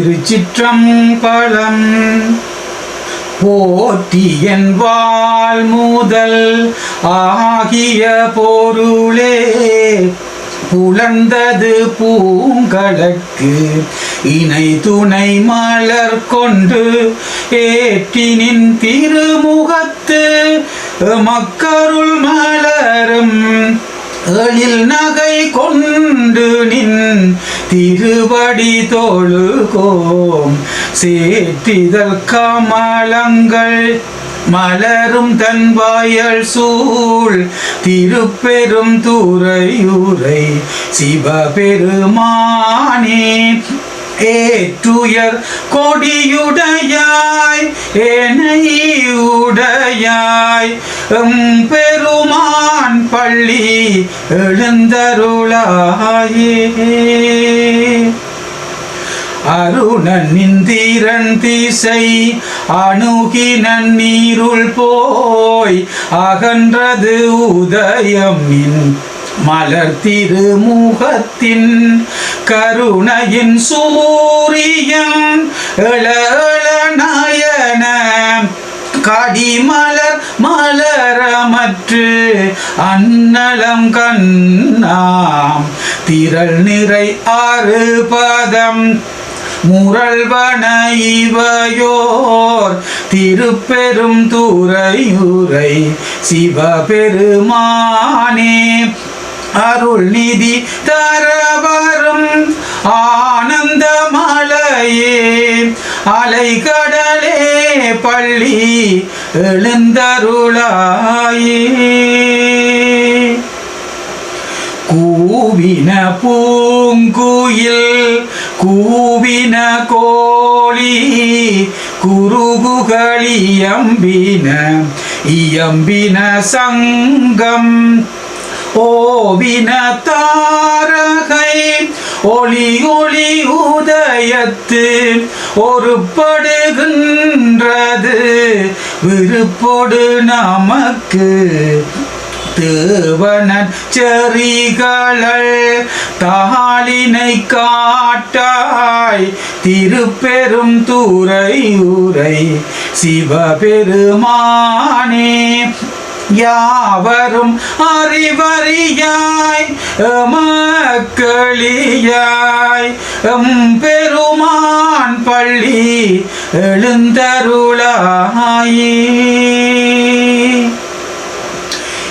திருச்சிற்றம்பலம். போற்றியன் வாழ் முதல் ஆகிய பொருளே புலர்ந்தது பூங்கலக்கு இணை துணை மலர் கொண்டு ஏற்றினின் திருமுகத்து மக்கருள் மலரும். எழில் நகை கொண்டு நின் திருவடி தோழுகோம் சேற்றிதழ் கமலங்கள் மலரும் தன் வாயல் சூழ். திருப்பெரும் துறையுரை சிவபெருமானே. ஏற்றுயர் கொடியுடையாய் ஏனையுடையாய். எம் பெருமான் பள்ளி எழுந்தருளாயே. அருணன் இந்திரன் திசை அணுகினன் நீருள் போய் அகன்றது உதயம் நின் மலர் திருமுகத்தின் கருணையின் சூரியன் எழல நயன. கடிமலர் மலரமற்று அன்னலம் கண்ணாம். திரள் நிறை ஆறு பதம் முரள்வன இவையோர். திருப்பெரும் துறையுரை சிவபெருமானே அருள் நிதி தரவரும் ஆனந்த மலையே அலை கடலே பள்ளி எழுந்தருளாயே. கூவின பூங்குயில் கூவின கோழி குருகுகளியம்பின இயம்பின சங்கம். ஓவின தாரகை ஒளி ஒளி உதயத்து ஒருப்படுகின்றது. விருப்பொடு நமக்கு தேவனன் செறிகளல் தாளினை காட்டாய். திருப்பெரும் துறையுரை சிவபெருமானே யாவரும் அறிவறியாய் மக்களியாய் எம் பெருமான் பள்ளி எழுந்தருளாயே.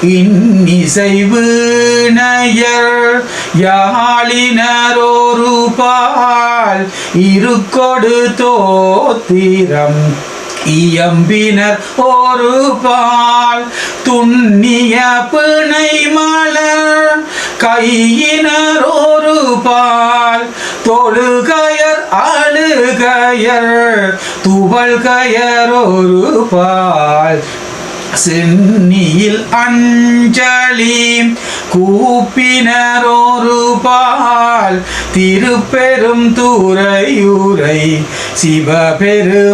இன்னிசைவு நயர் யாழினரோரு பால் இருக்கொடு தோத்திரம். இயம்பினர் ஒரு பால் துண்ணிய பிணை மலர் கையினர் ஒரு பால் தொழுகையர் அழுகையர் துவல்கயர் ஒரு பால். சென்னியில் அஞ்சலி கூப்பினரோரு பால் திருப்பெரும் துறையுரை சிவபெருமானே.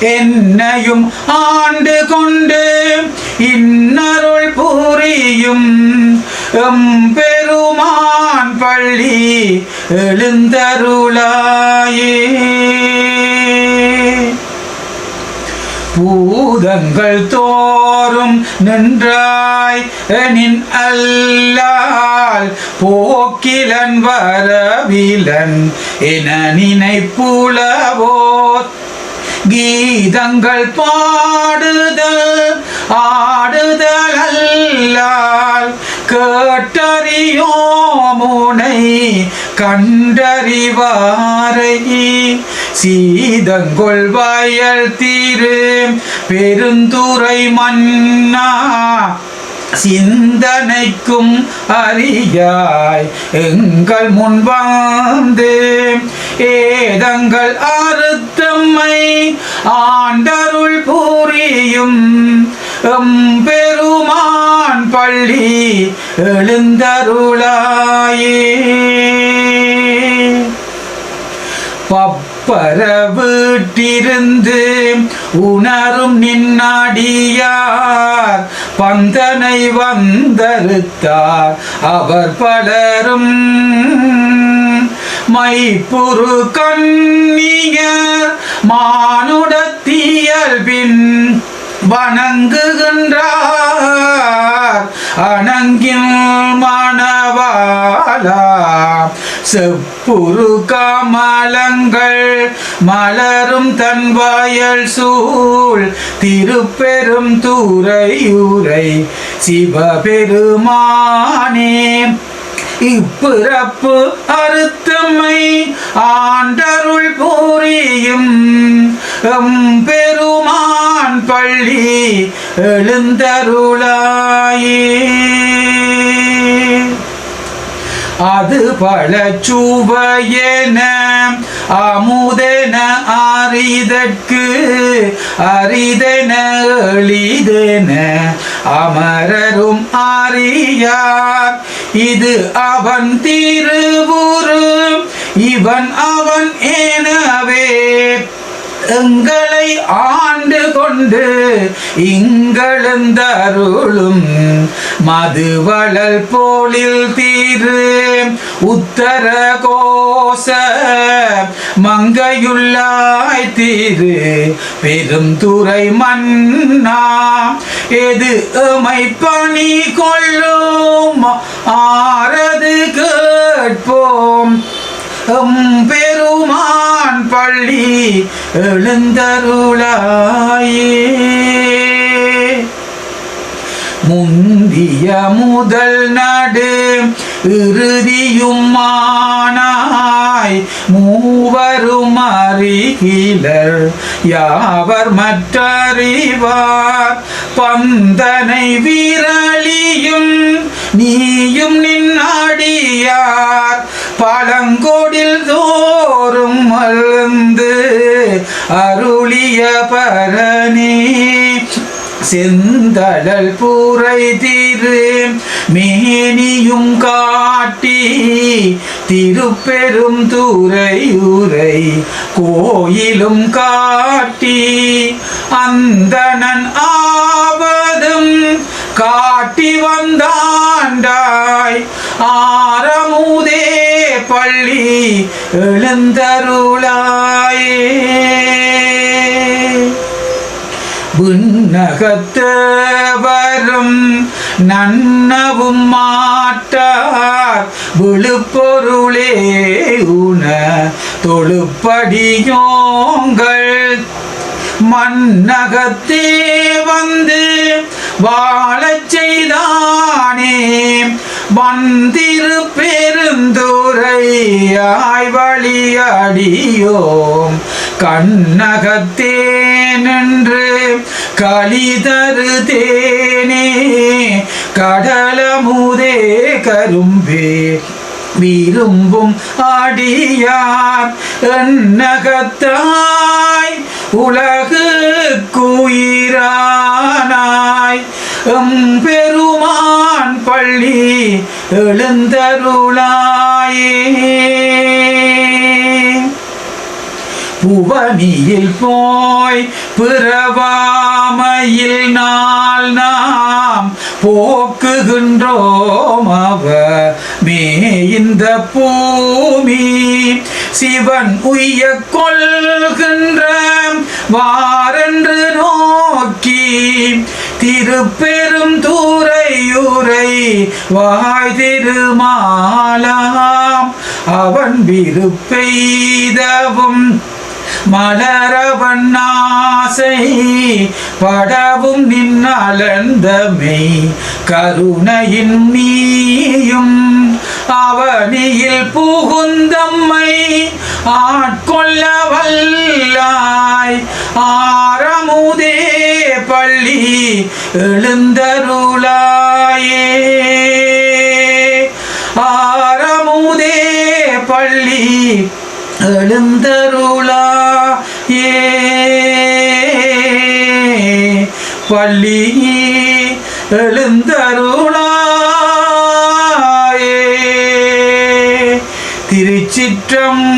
என்னையும் ஆண்டு கொண்டு இன்னருள் புரியும் எம் பெருமான் பள்ளி எழுந்தருளாயே. பூதங்கள் தோறும் நின்றாய் எனின் அல்லால் போக்கிலன் வரவிலன் என நினைப்புலவோர் கீதங்கள் பாடுதல் ஆடுதல் அல்லால் கேட்டறியோமுனை கண்டறிவாரை. சீதங்கொள் வயல் தீரு பெருந்துரை மன்னா சிந்தனைக்கும் அறியாய். எங்கள் முன் வந்து ஏதங்கள் அறுத்தம்மை ஆண்டருள் புரியும். பெருமா பள்ளி எழுந்தருளாயே. பப்பர வீட்டிருந்து உணரும் நின்னாடியார். பந்தனை வந்தருத்தார் அவர் பலரும். மைப்புரு கண்ணிய மானுடத்தியல்பின் வணங்குகின்றார். அணங்கில் மணவாளா செப்புரு கமலங்கள் மலரும் தன் வாயல் சூழ். திருப்பெரும் தூரையூரை சிவபெருமானே. இப்பிறப்பு அறுத்தம்மை ஆண்டருள் பூரியும் பெருமா எழுந்தருளாயே. அது பல பழச்சுவையென அமுதென அரிதற்கு அரிதென எளிதென அமரரும் அறியார் இது அவன் திருவுரு இவன் அவன் எனவே. எங்களை ஆண்டு கொண்டு இங்களந்தருளும் மதுவளல் போலில் தீரு. உத்தர கோச மங்கையுள்ளாய் தீரு. பெரும் துறை மன்னா எது எமை பணி கொள்ளும்? ஆரது கேட்போம். எம்பெருமான் பள்ளி எழுந்தருளாயே. முந்திய முதல் நடு இறுதியும் மானாய். மூவரும் அறிகிலர் யாவர் மற்றறிவார். பந்தனை விரலியும் நீயும் நின்னாடியார். பழங்கோடில் தோறும் மலர்ந்து அருளிய பரணி. செந்தழல் பூரை திரு மேனியும் காட்டி திருப்பெரும் துறையுரை கோயிலும் காட்டி. அந்தணன் ஆவதும் காட்டி வந்தாண்டாய். ஆரமுதே பள்ளி எழுந்தருளாயே. விண்ணகத்தவரும் நன்னவும் மாட்டார். விழுப்பொருளே உன தொழுப்படியோங்கள் மன்னகத்தே வந்து வாழச் செய்தானே. வந்திரு பெருந்துரை ஆய்வழியடியோம் கண்ணகத்தே நின்று களிதரு தேனே கடலமுதே கரும்பே விரும்பும் அடியார் எண்ணகத்தாய் உலகு குயிரானாய் எம் பெருமான் பள்ளி எழுந்தருளாயே. புவனியில் போய் பிறவாமையில் நாள் நாம் போக்குகின்றோம் அவ. மே இந்த பூமி சிவன் உய்ய கொள்கின்ற வாரென்று நோக்கி திருப்பெரும் தூரையுரை வாய் திருமாலாம் அவன் விருப்பெய்தவும் மலரவன் ஆசை படவும் நின்னலந்தமை. கருணையின் மீயும் அவனியில் புகுந்தம்மை. ஆட்கொள்ள வல்லாய் ஆரமுதே பள்ளி எழுந்தருளாயே. ஆரமுதே பள்ளி எழுந்தருளாய். ஏ பள்ளி எழுந்தருளாயே திருச்சிற்றம்பலம்